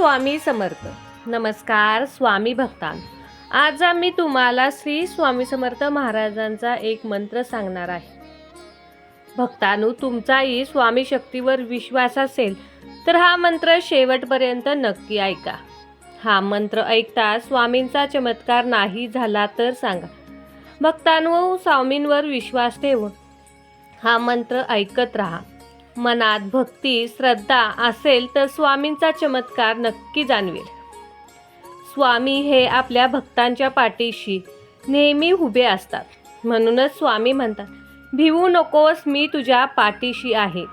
स्वामी समर्थ. नमस्कार स्वामी भक्तां. आज आम्ही तुम्हाला श्री स्वामी समर्थ महाराजांचा एक मंत्र सांगणार आहे. भक्तांनो तुमचाही स्वामी शक्तीवर विश्वास असेल तर हा मंत्र शेवटपर्यंत नक्की ऐका. हा मंत्र ऐकता स्वामींचा चमत्कार नाही झाला तर सांगा. भक्तांनो स्वामींवर विश्वास ठेवून हा मंत्र ऐकत राहा. मनात भक्ती श्रद्धा असेल तर स्वामींचा चमत्कार नक्की जाणवेल. स्वामी हे आपल्या भक्तांच्या पाठीशी नेहमी उभे असतात. म्हणूनच स्वामी म्हणतात भिवू नकोस मी तुझ्या पाठीशी आहे.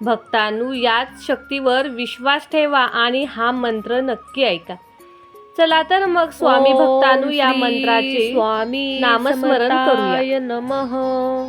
भक्तांनो याच शक्तीवर विश्वास ठेवा आणि हा मंत्र नक्की ऐका. चला तर मग स्वामी भक्तांनो या मंत्राचे स्वामी नामस्मरण करूया. नमः.